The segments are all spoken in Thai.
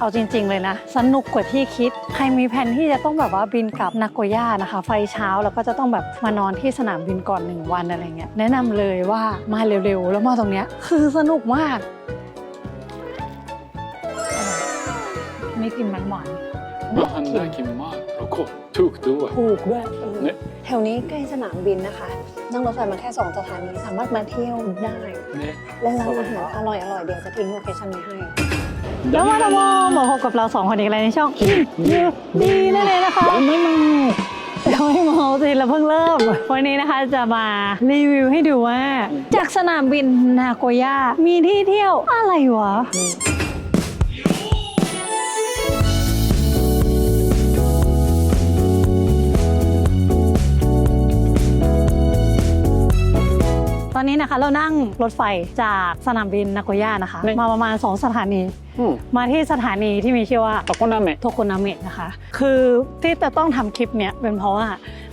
เอาจริง ๆ เลยนะ สนุกกว่าที่คิด ใครมีแผนที่จะต้องแบบว่าบินกลับนากโกย่านะคะ ไฟเช้าแล้วก็จะต้องแบบมานอนที่สนามบินก่อนหนึ่งวันอะไรเงี้ยแนะนำเลยว่ามาเร็วๆ แล้วมาตรงเนี้ยคือสนุกมากไม่กินมันหวานมันน่ากินมากแล้วก็ถูกด้วยถูกด้วยแถวนี้ใกล้สนามบินนะคะ นั่งรถไฟมาแค่สองสถานีสามารถมาเที่ยวได้ และร้านอาหารอร่อยๆเดี๋ยวจะทิ้งโลเคชั่นไว้ให้ แล้วมาดาดามอมาพบกับเราสองคนอีกแล้วในช่องกินเยอะดีนั่นเองนะคะ ไม่เมาไม่เมาสิเราเพิ่งเริ่ม วันนี้นะคะจะมารีวิวให้ดูว่า จากสนามบินนาโกย่ามีที่เที่ยวอะไรวะ ตอนนี้นะคะเรานั่งรถไฟจากสนามบินนาโกย่านะคะ มาประมาณ 2 สถานี มาที่สถานีที่มีชื่อว่าโทโคนาเมะโทโคนาเมะนะคะ คือที่จะต้องทำคลิปเนี้ยเป็นเพราะว่า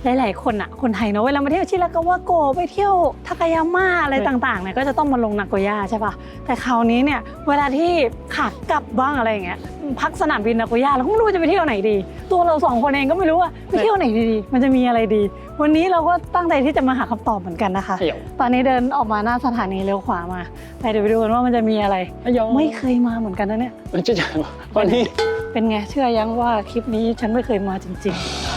หลายๆคนอะคนไทยเนาะเวลามาเที่ยวชิรากาวะโกไปเที่ยวทากายาม่าอะไรต่างๆเนี่ยก็จะต้องมาลงนาโกย่าใช่ปะแต่คราวนี้เนี่ยเวลาที่ขากลับบ้างอะไรเงี้ยพักสนามบินนาโกย่าเราก็ไม่รู้จะไปเที่ยวไหนดี ตัวเราสองคนเองก็ไม่รู้ว่าไปเที่ยวไหนดีมันจะมีอะไรดี วันนี้เราก็ตั้งใจที่จะมาหาคำตอบเหมือนกันนะคะ ตอนนี้เดินออกมาหน้าสถานีเลี้ยวขวามาไปเดี๋ยวไปดูกันว่ามันจะมีอะไรไม่เคยมาเหมือนกันนะเนี่ยจะจังวันนี้เป็นไงเชื่อยังว่าคลิปนี้ฉันไม่เคยมาจริง ๆ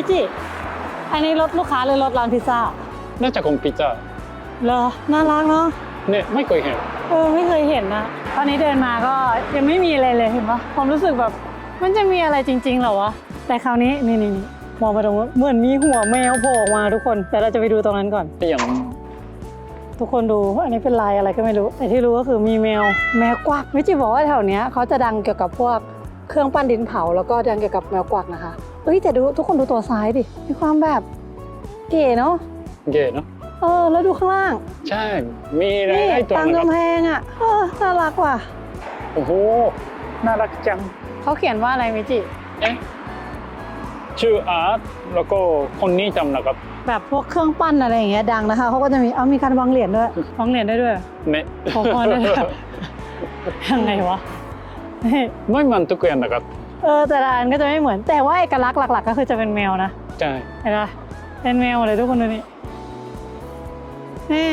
มิจิ อันนี้รถลูกค้าหรือรถร้านพิซซ่า น่าจะคงพิซซ่าเหรอ น่ารักเนาะ เนี่ยไม่เคยเห็น เออ ไม่เคยเห็นนะ ตอนนี้เดินมาก็ยังไม่มีอะไรเลยเห็นปะความรู้สึกแบบ มันจะมีอะไรจริงๆเหรอวะ แต่คราวนี้นี่นี่นี่มองไปตรงนู้นเหมือนมีหัวแมวโผล่ออกมาทุกคน แต่เราจะไปดูตรงนั้นก่อนอย่างทุกคนดูอันนี้เป็นลายอะไรก็ไม่รู้ แต่ที่รู้ก็คือมีแมว แมวกวักวิจิบอกว่าแถวเนี้ยเขาจะดังเกี่ยวกับพวกเครื่องปั้นดินเผาแล้วก็ดังเกี่ยวกับแมวกวักนะคะ เอ้ยแต่ดูทุกคนดูตัวซ้ายดิ มีความแบบเก๋เนาะ เก๋เนาะ เออ แล้วดูข้างล่าง ใช่ มีหลานี่ยๆตัวตังนะครับกำแพงอะเออน่ารักว่ะ โอ้โห น่ารักจัง เขาเขียนว่าอะไรมิจิ เอ๊ะ ชื่ออาร์ต แล้วก็คนนี้จำนะครับ แบบพวกเครื่องปั้นอะไรอย่างเงี้ยดังนะคะ เขาก็จะมี เอามีการวางเหรียญด้วย วางเหรียญได้ด้วยねขอพรด้วยนะยังไงวะนี่ไม่มันทุกอย่างนะครับ เออแต่ละอันก็จะไม่เหมือน แต่ว่าเอกลักษณ์หลัก ๆ ก็คือจะเป็นแมวนะใช่เห็นปะเป็นแมวเลยทุกคนดูนี่นี่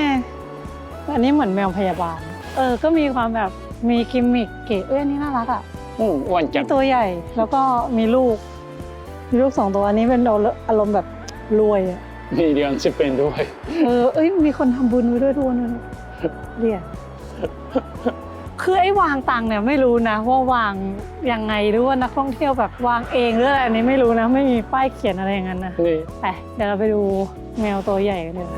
อันนี้เหมือนแมวพยาบาล เออ ก็มีความแบบมีกิมมิคเก๋เอ้ยอันนี่น่ารักอะอืมอ้วันจังตัวใหญ่แล้วก็มีลูก มีลูกสองตัวอันนี้เป็นอารมณ์แบบรวยอะมีเรียนสิเป็นด้วย เออเอ้ยมีคนทำบุญไว้ด้วยทุกคนเลยเรียก คือไอ้วางตังค์เนี่ยไม่รู้นะว่าวางยังไงหรือว่านักท่องเที่ยวแบบวางเองหรืออะไรอันนี้ไม่รู้นะไม่มีป้ายเขียนอะไรอย่างนั้นนะนี่ไปเดี๋ยวเราไปดูแมวตัวใหญ่กันเลย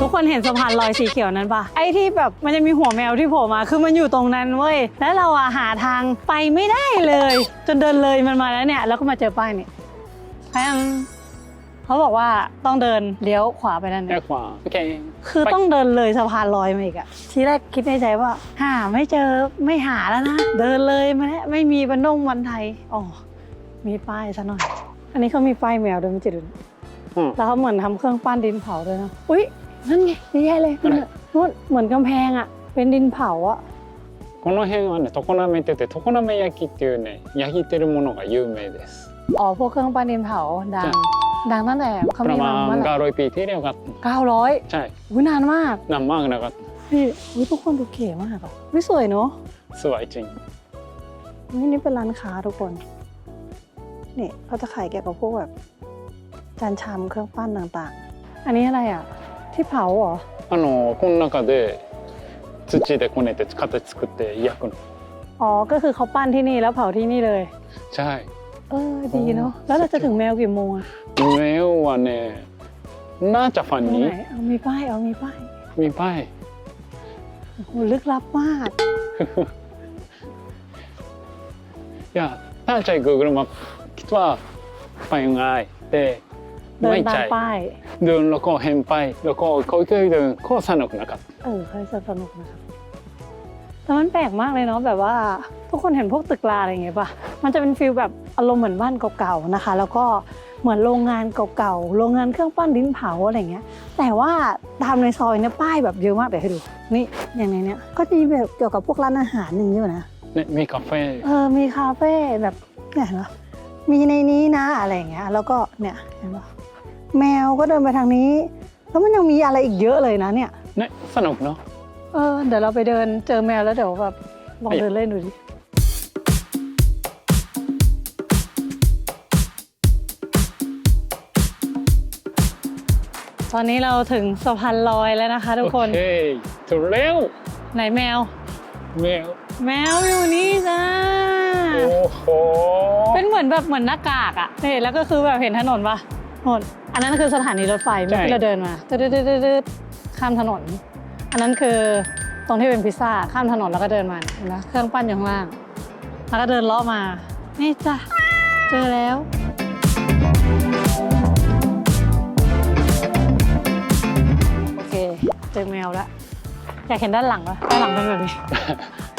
ทุกคนเห็นสะพานลอยสีเขียวนั้นปะไอ้ที่แบบมันจะมีหัวแมวที่โผล่มาคือมันอยู่ตรงนั้นเว้ยแล้วเราอะหาทางไปไม่ได้เลย จนเดินเลยมันมาแล้วเนี่ยแล้วก็มาเจอป้ายนี่แพม เขาบอกว่าต้องเดินเลี้ยวขวาไปนั่น แค่ เนี่ย ขวาโอเค คือต้องเดินเลยสะพานลอยมาอีกอะทีแรกคิดในใจว่า หาไม่เจอไม่หาแล้วนะ เดินเลยมาแล้วไม่มีบันดงวันไทยอ๋อมีป้ายซะหน่อย อันนี้เขามีป้ายแมวด้วยมันจะดู อืม แล้วเขาเหมือนทำเครื่องปั้นดินเผาด้วยนะอุ้ยนั่นไงเยอะแยะเลยนั่นน่ะนู่นเหมือนกำแพงอะเป็นดินเผาอะ この辺はね常滑ってて常滑焼きっていうね焼いてるものが有名です อ๋อพวกเครื่องปั้นดินเผาดัง ใช่ ดังตั้งแต่เขา ประ มีมา มาณ เมื่อไหร่ 500ปีที่แล้วครับ เก้าร้อย ใช่ อุ้ยนานมาก นานมากนะครับ นี่อุ้ยทุกคนดูเก๋มากอะวิสวยเนาะ สวยจริง นี่นี่เป็นร้านค้าทุกคน นี่เขาจะขายเกี่ยวกับพวกแบบจานชามเครื่องปั้นต่างๆ อันนี้อะไรอ่ะ ที่เผาเหรอ あのこの中で土でこねて形作って焼くの อ๋อ ก็คือเขาปั้นที่นี่แล้วเผาที่นี่เลย ใช่ เ ออดีเนาะแล้วเราจะถึงแมวกี่โมงอะแมววันเนี่ยน่าจะฝันนี้เอามีป้ายเอามีป้ายมีป้ายโหลึกลับมากอย่ตั้าใจ Google มาคิดว่าไปง่ายแต่ไม่ใจเดินแล้วก็เห็นป้ายแล้วก็ค่อยๆเดินก็สนุกนะครับเออค่อยสนุกนะครับแต่มันแปลกมากเลยเนาะแบบว่า ทุกคนเห็นพวกตึกลาอะไรเงี้ยป่ะมันจะเป็นฟิลแบบ อารมณ์เหมือนบ้านเก่าๆนะคะ แล้วก็เหมือนโรงงานเก่าๆ โรงงานเครื่องปั้นดินเผาอะไรเงี้ย แต่ว่าตามในซอยเนี่ยป้ายแบบเยอะมากเดี๋ยวให้ดู นี่อย่างในเนี้ยก็จะมีแบบเกี่ยวกับพวกร้านอาหารหนึ่งอยู่นะเนี่ยมีคาเฟ่เออมีคาเฟ่แบบเนี่ยเห็นปะมีในนี้นะอะไรเงี้ย แล้วก็เนี่ยเห็นปะแมวก็เดินไปทางนี้ แล้วมันยังมีอะไรอีกเยอะเลยนะเนี่ยเนี่ยสนุกเนาะเออเดี๋ยวเราไปเดินเจอแมวแล้วเดี๋ยวแบบลองเดินเล่นดูดิ ตอนนี้เราถึงสะพานลอยแล้วนะคะ ทุกคนโอเคถึงแล้วไหนแมว แมว แมวอยู่นี่จ้าโอ้โหเป็นเหมือนแบบเหมือนหน้ากากอะนี่แล้วก็คือแบบเห็นถนนปะหมดอันนั้นคือสถานีรถไฟเมื่อกี้เราเดินมาตึ๊ดตึ๊ดตึ๊ดตึ๊ดข้ามถนน อันนั้นคือตรงที่เป็นพิซซ่าข้ามถนนแล้วก็เดินมาเห็นไหมเครื่องปั้นอยู่ข้างล่าง แล้วก็เดินเลาะมา นี่จ้ะเจอแล้ว เจอแมวแล้ว อยากเห็นด้านหลังปะด้านหลังเป็นแบบนี้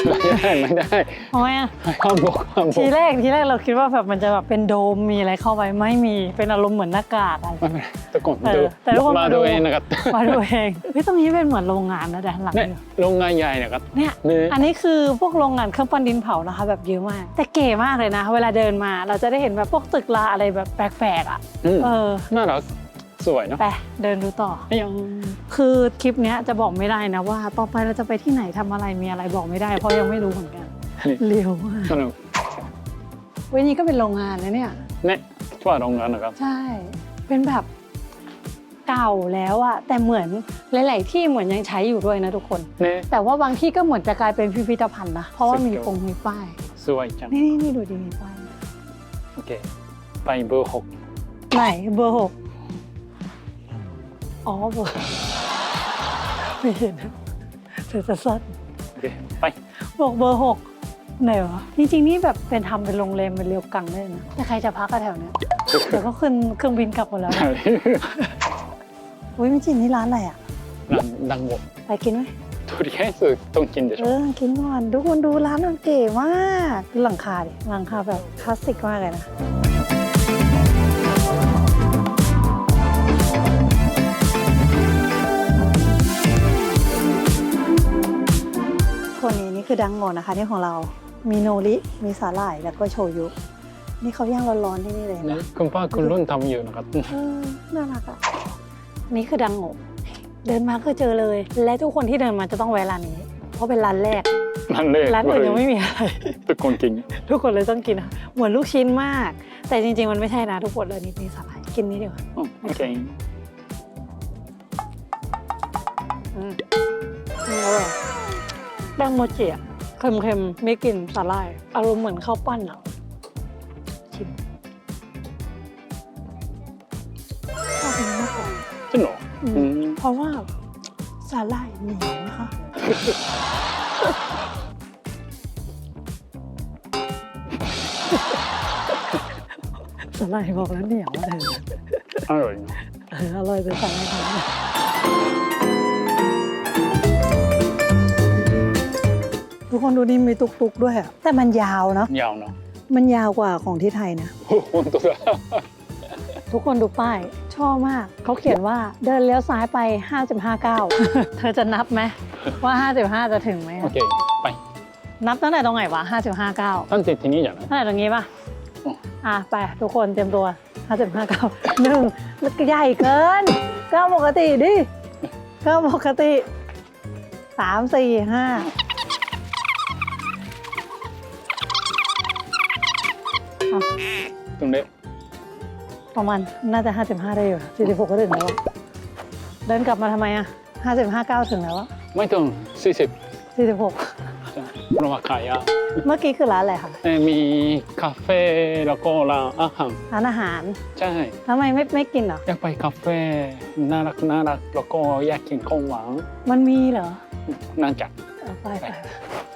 ไม่ได้ไม่ได้ทำไมอะห้ามบอกห้ามบอทีกแรกทีแรกเราคิดว่าแบบมันจะแบบเป็นโดมมีอะไรเข้าไปไม่มีเป็นอารมณ์เหมือนหน้ากากอะไร ไม่เป็นไรทุกคนเออดูแต่ทุกคนมามาดู ดูเองนะครับมาดูเองเฮ้ยตรงนี้เป็นเหมือนโรงงานนะด้านหลังเนี่ยเนี่ยโรงงานใหญ่นะครับ เนี่ยนี่ อันนี้คือพวกโรงงานเครื่องปั้นดินเผานะคะ แบบเยอะมาก แต่เก๋มากเลยนะ เวลาเดินมาเราจะได้เห็นแบบพวกตึกราอะไรแบบแปลกๆอะอืมเออ น่ารัก สวยเนาะไปเดินดูต่อ ยังคือคลิปเนี้ยจะบอกไม่ได้นะว่า ต่อไปเราจะไปที่ไหนทำอะไรมีอะไรบอกไม่ได้ เพราะยังไม่รู้เหมือนกันนี่เร็วมากสนุกเว้ยนี่ก็เป็นโรงงานนะเนี่ย เนี่ยทั่วโรงงานนะครับ ใช่ เป็นแบบเก่าแล้วอะแต่เหมือนหลาย ๆ ที่เหมือนยังใช้อยู่ด้วยนะทุกคน เนี่ย แต่ว่าบางที่ก็เหมือนจะกลายเป็นพิพิธภัณฑ์นะ เพราะว่ามีสุดยอดปงมีป้าย สวยจัง นี่นี่นี่ดูดีมีป้าย โอเค ไปเบอร์หกไหนเบอร์หก อ๋อเบอร์ไม่เห็นเธอจะสั้น โอเค ไป บอกเบอร์หกไหนวะ จริง ๆ นี่แบบเป็นทำเป็นโรงแรมเป็นเรียวกังได้เลยนะแต่ใครจะพักกันแถวเนี้ยเดี๋ยวก็ขึ้นเครื่องบินกลับหมดแล้วนะอุ้ยไม่จริงนี่ร้านอะไรอะ ดังดังหมด ไปกินไหม とりあえずต้องกินでし เอ ょ อกินก่อนทุกคนดูร้านมันเก๋มากดูหลังคาดิหลังคาแบบคลาสสิกมากเลยนะ คนนี้นี่คือดังโงนะคะนี่ของเรา มีโนริ มีสาหร่าย แล้วก็โชยุ นี่เขาย่างร้อนๆที่นี่เลยเห็นねปะคุณป้าคุณรุ่นทำอยู่นะครับเออน่ารักอะนี่คือดังโงเดินมาก็เจอเลย และทุกคนที่เดินมาจะต้องแวะร้านนี้ เพราะเป็นร้านแรก ร้านแรกร้านอื่นยังไม่มีอะไร ทุกคนกิน ทุกคนเลยต้องกินอะเหมือนลูกชิ้นมาก แต่จริง ๆ มันไม่ใช่นะทุกคนเลยนี่มีสาหร่ายกินนี้ดีกว่าอืมโอเคอืมอร่อย แป้งโมจิอะเค็มๆ ไม่กลิ่นสาหร่าย อารมณ์เหมือนข้าวปั้นอะชิมชอบอันนี้มากกว่าจริงเหรออืมอืมเพราะว่าสาหร่ายเหนียวนะคะ สาหร่ายบอกแล้วเหนียวอะเธออร่อยเนอะ เอออร่อยเป็นสาหร่ายของเนี่ย ทุกคนดูนี่มีตุกตุกด้วยอะแต่มันยาวเนาะยาวเนาะมันยาวกว่าของที่ไทยนะทุกคนดูป้าย ชอบมาก เขาเขียนว่าเดินเลี้ยวซ้ายไป 55ก้าเธอจะนับไหมว่า 55 จะถึงไหมโอเค ไป นับตั้งแต่ตรงไหนวะ55ก้าตั้งแต่ที่นี่อย่างนั้นตั้งแต่ตรงนี้ป่ะอะ ไป ทุกคนเตรียมตัว 55ก้าหนึ่งใหญ่เกินก้าปกติดิก้าปกติสามสี่ห้า ตรงนี้ประมาณน่าจะ 55 ได้อยู่46ก็ถึงแล้วอะเดินกลับมาทำไมอะ55ก้าวถึงแล้วอะไม่ต้องสี่สิบ46 เพราะว่าขายยาวเมื่อกี้คือร้านอะไรคะเอ่อมีคาเฟ่แล้วก็ร้านอาหารร้านอาหารใช่ทำไมไม่ไม่กินเหรออยากไปคาเฟ่น่ารักน่ารักแล้วก็อยากกินของหวานมันมีเหรอ น่าจะเอาไปไปค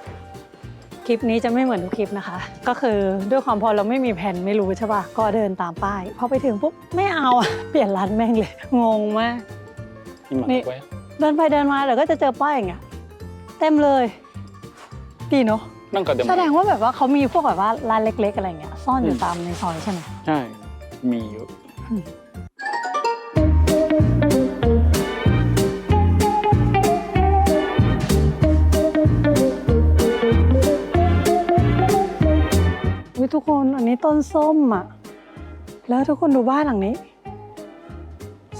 ลิปนี้จะไม่เหมือนทุกคลิปนะคะ ก็คือด้วยความพอเราไม่มีแผนไม่รู้ใช่ป่ะก็เดินตามป้ายพอไปถึงปุ๊บไม่เอาเปลี่ยนร้านแม่งเลย งงมากนหมเดินไปเดินมาเดี๋ยวก็จะเจอป้ายอย่างเงี้ยเต็มเลยดีเนาะแสดงว่าแบบว่าเขามีพวกแบบว่าร้านเล็ก ๆ อะไรเงี้ยซ่อนอยู่ตามในซอยใช่ไหมใช่มีเยอะ ทุกคนอันนี้ต้นส้มอะ แล้วทุกคนดูบ้านหลังนี้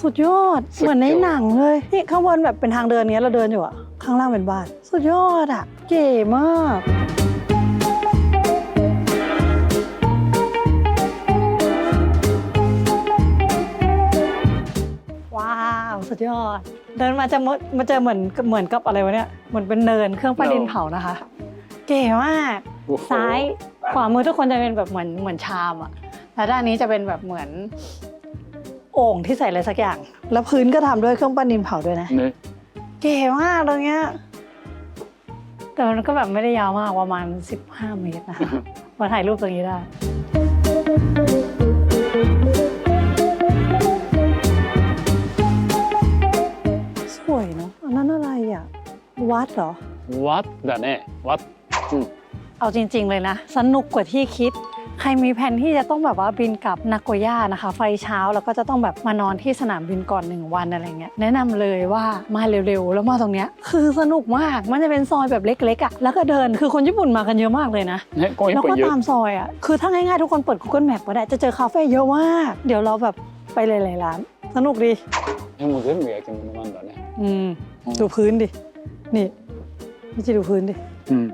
สุดยอดเหมือนในหนังเลย นี่ข้างบนแบบเป็นทางเดินเนี้ยเราเดินอยู่อะ ข้างล่างเป็นบ้าน สุดยอดอะ เก๋มาก ว้าว สุดยอด เดินมาจะมมาเจอเหมือนเหมือนกับอะไรวะเนี่ย เหมือนเป็นเนินเครื่องปั้นดินเผานะคะ เก๋มาก โอ้โหซ้าย ขวามือทุกคนจะเป็นแบบเหมือนเหมือนชามอะแล้วด้านนี้จะเป็นแบบเหมือนโอ่งที่ใส่อะไรสักอย่าง แล้วพื้นก็ทำด้วยเครื่องปั้นดินเผาด้วยนะเก๋มากตรงเนี้ยแต่มันก็แบบไม่ได้ยาวมากประมาณสิบห้าเมตรนะคะมาถ่ายรูปตรงนี้ได้ สวยเนาะอันนั้นอะไรอะ วัดเหรอ วัดだねวัดอืม เอาจริง ๆ เลยนะ สนุกกว่าที่คิด ใครมีแผนที่จะต้องแบบว่าบินกลับนาโกย่านะคะ ไฟเช้าแล้วก็จะต้องแบบมานอนที่สนามบินก่อนหนึ่งวันอะไรเงี้ยแนะนำเลยว่ามาเร็วๆ แล้วมาตรงเนี้ยคือสนุกมากมันจะเป็นซอยแบบเล็กๆอ่ะแล้วก็เดินคือคนญี่ปุ่นมากันเยอะมากเลยนะ ねこう一 แล้ว 本 ก็ 言う ตามซอยอ่ะคือถ้าง่ายๆทุกคนเปิด Google Map ก็ได้จะเจอคาเฟ่เยอะมาก เดี๋ยวเราแบบไปหลายๆร้าน สนุกดี でも全部焼き物なんだね อืมดูพื้นดินี่นี่จะดูพื้นดิ うん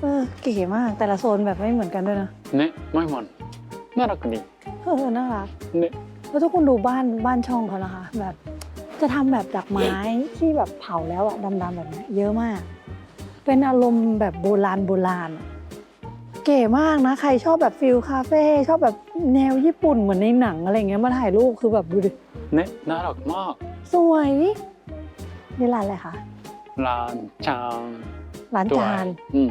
เออเก๋มากแต่ละโซนแบบไม่เหมือนกันด้วยนะ ねマイマン奈落に เออน่ารัก ね แล้วทุกคนดูบ้านบ้านช่องเขานะคะ แบบจะทำแบบดอกไม้ที่แบบเผาแล้วอะดำๆแบบเนี้ยเยอะมาก เป็นอารมณ์แบบโบราณโบราณอะเก๋มากนะ ใครชอบแบบฟิลคาเฟ่ชอบแบบแนวญี่ปุ่นเหมือนในหนังอะไรเงี้ยมาถ่ายรูปคือแบบดูดิ ね奈落まあ สวยนี่ร้านอะไรคะ ランチャン ร้านจานอื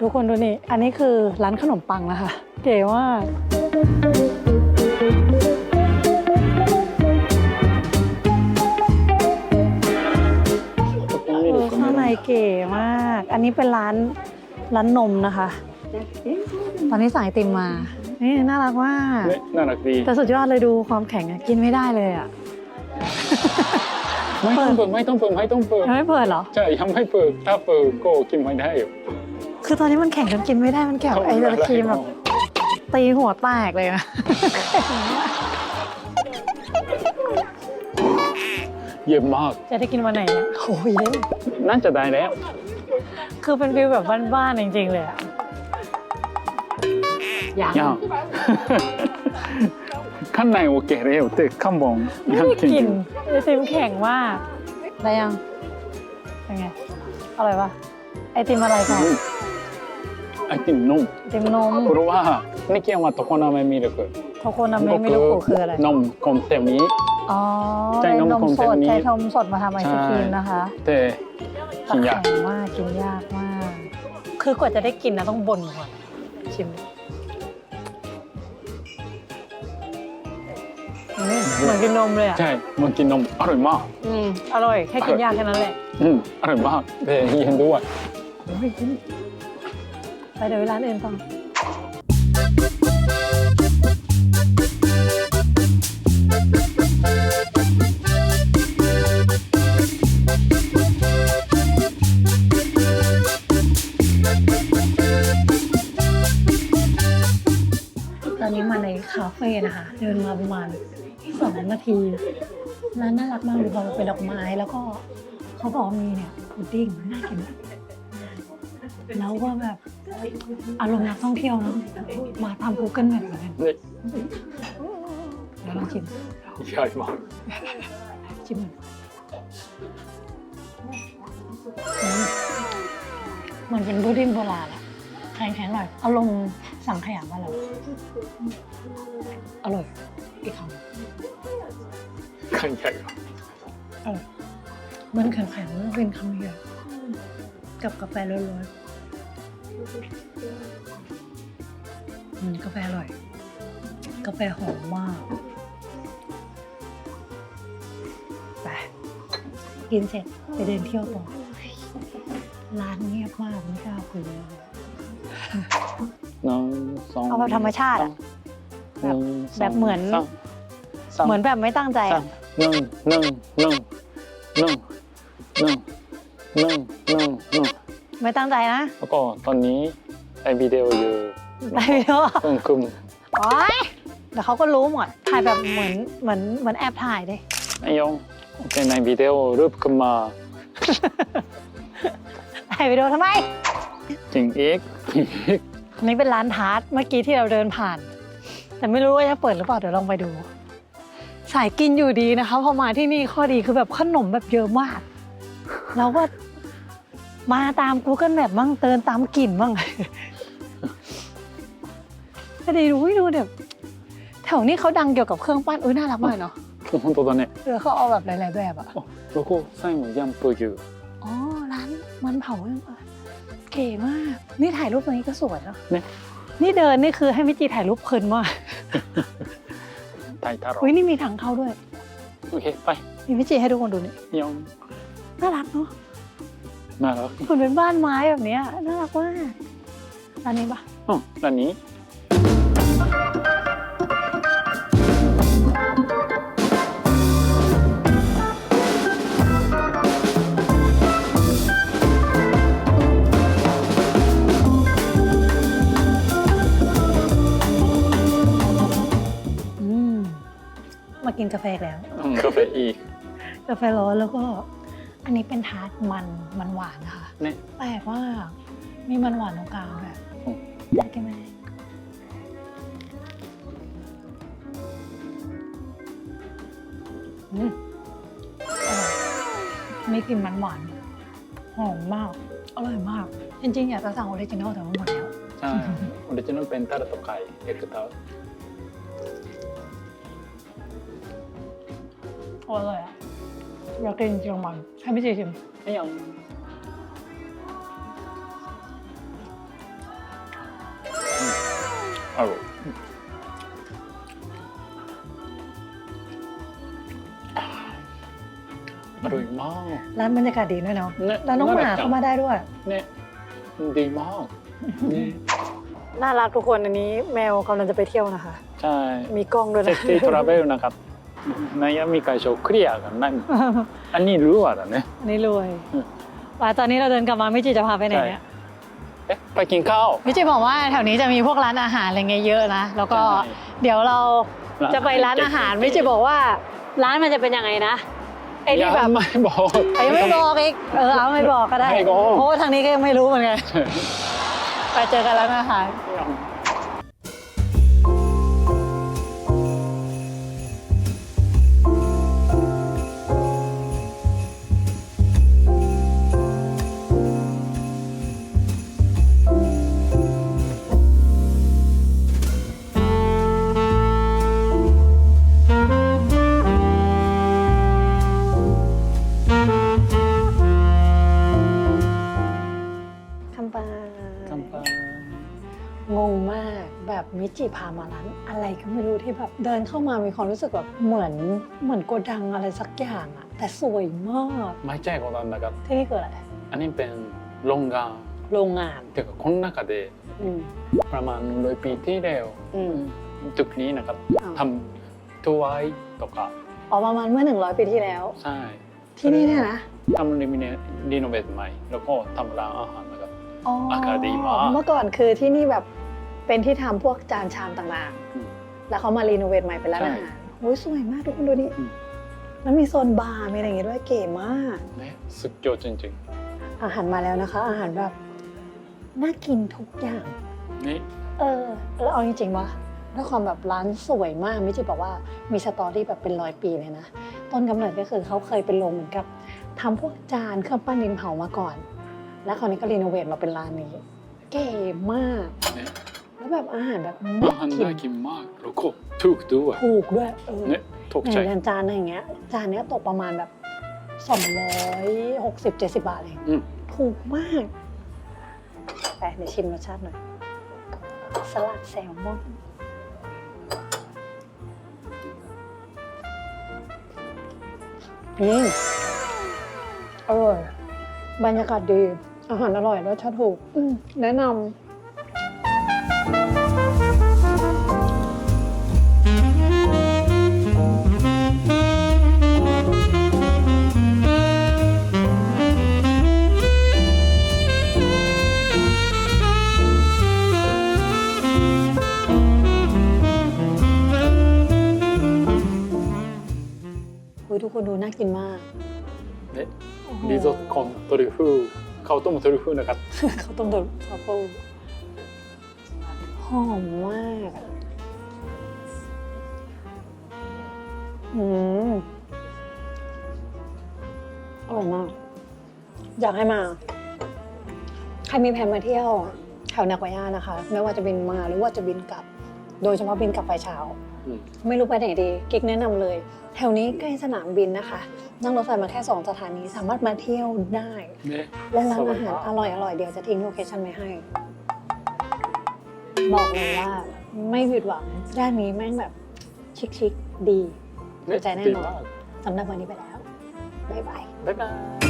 ทุกคนดูนี่ อันนี้คือร้านขนมปังนะคะ เก๋มากเออข้างในเก๋มาก อันนี้เป็นร้านร้านนมนะคะ ตอนนี้สั่งติมมา นี่น่ารักมากน่ารักดี แต่สุดยอดเลยดูความแข็งกินไม่ได้เลยอะ ไม่ต้องเปิดไม่ต้องเปิดไม่ต้องเปิดยังไม่เปิดเหรอ ใช่ยังไม่เปิดถ้าเปิดก็กินไม่ได้คือตอนนี้มันแข่งจนกินไม่ได้มันแก่ไอ้ตะครีมแบบตีหัวแตกเลยอะเยี่ยมมาก จะได้กินวันไหนโอ้ยน่าจะได้แล้ว คือเป็นฟิลแบบบ้านๆจริงๆเลยอะยัง ยัง ข้างในโอเคแล้วแต่ข้างบน ไม่ได้กลินไอติมแข็งมากได้ยังเป็นไงอร่อยปะไอติมอะไรก่อน うんไอติมนุ่ม ไอติมนม これはネキヤマとコナメミルク โทโคนาเมะมิโลกุคืออะไร นมコンテミ อ๋อ ใช้นม นม คง ส เต็ม ด นี้ ใช้นมสดมาทำไอศครีมนะคะ で แต่ กินยา แข็งมากกินยากมาก คือกว่าจะได้กินนะต้องบ่นก่อนชิม เหมือนกินนมเลยอะ ใช่มันกินนมอร่อยมาก อืม อร่อย แค่กินยากแค่นั้นแหละ อืมอร่อยมากแต่เย็นด้วยไปเดี๋ยวไปร้านอื่นต่อตอนนี้มาในคาเฟ่นะคะ เดินมาประมาณ สองนาทีร้านน่ารักมากเลยพอเป็นดอกไม้แล้วก็เขาบอกมีเนี่ยพุดดิ้งน่ากินมากแล้วก็แบบอารมณ์นักท่องเที่ยวเนาะมาทำ Google Map เหมืนกันเดี๋ยวลองชิมใหญ่มากชิมหนมันเป็นพุดดิ้งโบราณอะแข็งๆหน่อยอารมณ์สั่งขยะมาแล้วอร่อยอีกคำ ขังใหญ่มันแข็งๆมันเป็นคำใหญ่กับกาแฟร้อนๆอืมกาแฟอร่อย กาแฟหอมมากไปกินเสร็จไปเดินเที่ยวต่อ ร้านเงียบมากไม่กล้าคุยเลยน้องสองเอาแบบธรรมชาติอะ แบบแบบเหมือน เหมือนแบบไม่ตั้งใจ มหนึ่งหนึ่งหนึ่งหนึ่งหนึ่งหนึ่งหนึ่งหนึ่งไม่ตั้งใจนะแล้วก็ตอนนี้ไอวิดีโออยู่ไปวิดีโอเพิ่งคุมโอ๊ยเดี๋ยวเขาก็รู้หมด ถ่ายแบบเหมือนเหมือนเหมือนแอบถ่ายดิ ไอยงโอเคในวิดีโอรูปขึ้นมาถ่ายวิดีโอทำไม จริงอีกอีกอันนี้เป็นร้านทาร์ตเมื่อกี้ที่เราเดินผ่าน แต่ไม่รู้ว่าจะเปิดหรือเปล่า เดี๋ยวลองไปดู สายกินอยู่ดีนะคะพอมาที่นี่ข้อดีคือแบบขนมแบบเยอะมาก เราก็มาตาม Google Map บ้างเตินตามกลิ่นบ้าง ก็ดีดูให้ดูแบบแถวนี้เขาดังเกี่ยวกับเครื่องปั้นอุ้ยน่ารักมากเนาะ 本当だね เออเขาเอาแบบหลายๆแบบอะ あここ最後ヤンプ牛 อ๋อ ร้านมันเผายังเออเก๋มาก นี่ถ่ายรูปตรงนี้ก็สวยเนาะ เนี่ย นี่เดินนี่คือให้มิจิถ่ายรูปเพลินมาก ไทยทารออุ้ยนี่มีถังเข้าด้วย โอเค ไปมีพิจิให้ทุกคนดูนี่เดี๋ยองน่ารักเนาะน่ารักเหมืนเป็นบ้านไม้แบบเนี้ยน่ารักมากอันนี้ปะอ๋อด้านนี้ กินกาแฟแล้วกาแฟอีก กาแฟร้อนแล้วก็อันนี้เป็นทาร์ตมันมันหวานนะคะนี่ แปลกว่ากมีมันหวานตรงกลางด้วยอยากกินไหมอืมอร่อยมีกลิ่นมันหวานหอมมาก อร่อยมาก จริงๆอยากจะสั่งออริจินอลแต่ว่าหมดแล้ว ใช่ออริจินอลเป็นทาร์ตตไกเอกเตา อร่อยอะอยากกินเชียงมันให้พี่จีชิมไม่ยอมอร่อยอร่อาก ร้านบรรยากาศดีด้วเนาะนแล้วน้องหมาเข้ามาได้ด้วย เนี่ยดีมากน่น่ารักทุกคนอันนี้แมวกำลังจะไปเที่ยวนะคะ ใช่มีกล้องด้วยเซนะฟตี้ทราเวลนะครับ นายมีการโชว์เคลียร์กันนั่นอันนี้รู้อะนะเนี่ยอันนี้รวยอืมว่าตอนนี้เราเดินกลับมามิจิจะพาไปไหนเนี่ยเอ๊ะไปกินข้าวมิจิบอกว่าแถวนี้จะมีพวกร้านอาหารอะไรเงี้ยเยอะนะแล้วก็ใช่เดี๋ยวเราจะไปร้านอาหารมิจิบอกว่าร้านมันจะเป็นยังไงนะไอ้ที่แบบยังไม่บอกไอ้ยังไม่บอกอีกเออเอาไม่บอกก็ได้ไม่บอกเพราะว่าทางนี้ก็ยังไม่รู้เหมือนกันไปเจอกันร้านอาหาร แบบมิจิพามาร้านอะไรก็ไม่รู้ที่แบบเดินเข้ามามีความรู้สึกแบบเหมือนเหมือนโกดังอะไรสักอย่างอะแต่สวยมาก ไม่ใช่ことなんだが ที่นี่คืออะไร อันนี้เป็นโรงงาน โรงงาน ていうかこの中で อืม ประมาณ100ปีที่แล้ว อืม ตึกนี้นะครับ อ้าว ทำทัวร์とか ออกประมาณเมื่อ 100 ปีที่แล้ว ใช่ ที่นี่เนี่ยนะ ทำรีโนเวทรีโนเวทใหม่ แล้วก็ทำร้านอาหารนะครับ อ๋อ อากาศดีมาก เมื่อก่อนคือที่นี่แบบ เป็นที่ทำพวกจานชามต่างๆแล้วเขามารีโนเวทใหม่เป็นร้านอาหารโอ้ยสวยมากทุกคนดูนี่แล้วมีโซนบาร์มีอะไรอย่างงี้ยด้วยเก๋มาก และสุดยอดจริงๆอาหารมาแล้วนะคะ อาหารแบบน่ากินทุกอย่างนี่ เออแล้วเอาจริงๆวะด้วยความแบบร้านสวยมากไม่ใช่บอกว่ามีสตอรี่แบบเป็นร้อยปีเลยนะ ต้นกำเนิดก็คือเขาเคยเป็นโรงเหมือนกับทำพวกจานเครื่องปั้นดินเผามาก่อน แล้วคราวนี้ก็รีโนเวทมาเป็นร้านนี้ เก๋มาก แล้วแบบอาหารแบบอาน่าหารกิน่านกินมากแล้วก็ถูกด้วยถูกด้วยเออねถูกอใจย่างจานอย่างเงี้ยจานเนี้ยตกประมาณแบบ260 70บาทเองอืมถูกมากไปเดี๋ยวชิมรสชาติหน่อยสลัดแซลมอนอืมอร่อย บรรยากาศดี อาหารอร่อยรสชาติถูกอืมแนะนำ トコントリュフ顔ともトリュフなかった เขาต้องโดนทรัฟเฟิลหอมมากอืมอร่อยมาก อยากให้มา ใครมีแผนมาเที่ยวแถวนาโกย่านะคะ ไม่ว่าจะบินมาหรือว่าจะบินกลับ โดยเฉพาะบินกลับไฟเช้าไม่รู้ไปไหนดี กิ๊กแนะนำเลย แถวนี้ใกล้สนามบินนะคะ นั่งรถไฟมาแค่สองสถานีสามารถมาเที่ยวได้และร้านอาหารอร่อยอร่อยๆเดี๋ยวจะทิ้งโลเคชั่นไว้ให้ บอกเลยว่าไม่ผิดหวังด้านนี้แม่งแบบชิคๆดีถูกใจแน่นอนสำหรับวันนี้ไปแล้ว บ๊ายบาย บ๊ายบาย